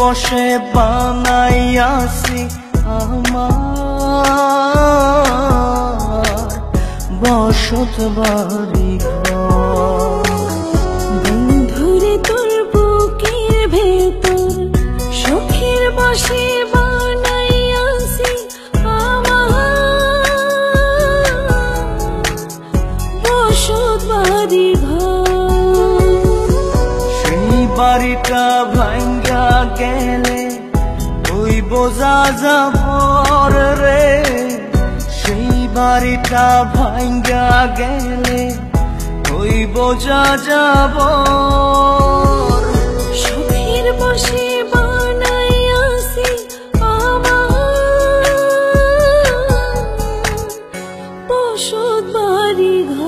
বসে বানাইয়াছি আমার বসত বাড়ি বন্ধুরে তোর বুকের ভেতর বসে বানাইয়াছি আমার বসত বাড়ি ঘর। সেই বাড়িটা ভাঙ্গা গেলে ওই বোঝা যাবর রে। সেই বাড়িটা ভাঙ্গা গেলে ওই বোঝা যাব সখীর বসে বাড়ি বুকের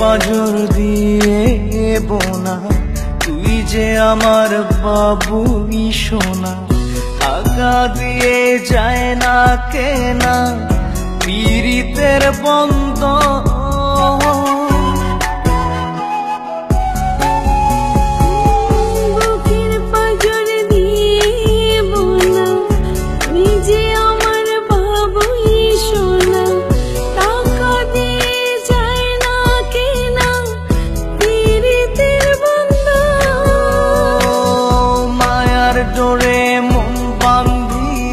পাজর দিয়ে বোনা তুই যে আমার বাবুই সোনা। আগা দিয়ে যায় না কেনা। পীড়িতের বন্ধ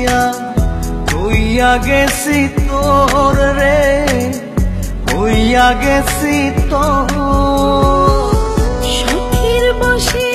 বান্ধিয়া হইয়া গেছি তোর রে হইয়া গেছি তোর। সখীর বসে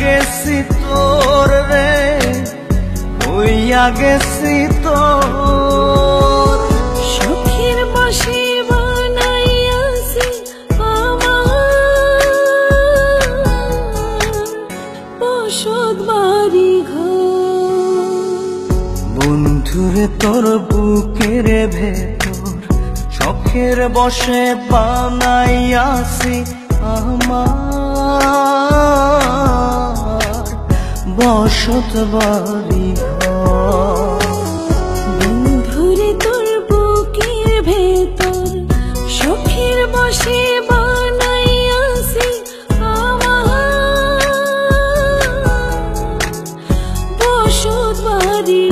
গেছি তোর রে হইয়া গেছি তোর। সখীর বসে বানাইয়াছি আমার বসত বাড়ি বন্ধুরে তোর বুকের ভেতর শখের বসে বানাইয়াছি আমার। বসত বাড়ি বন্ধুরে তোর বুকের ভেতর সখীর বসে বানাইয়াছি বসত বাড়ি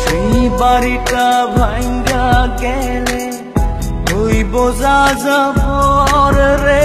সেই বাড়িটা ভাঙ্গা গেলে ওই বোঝা যাবর রে।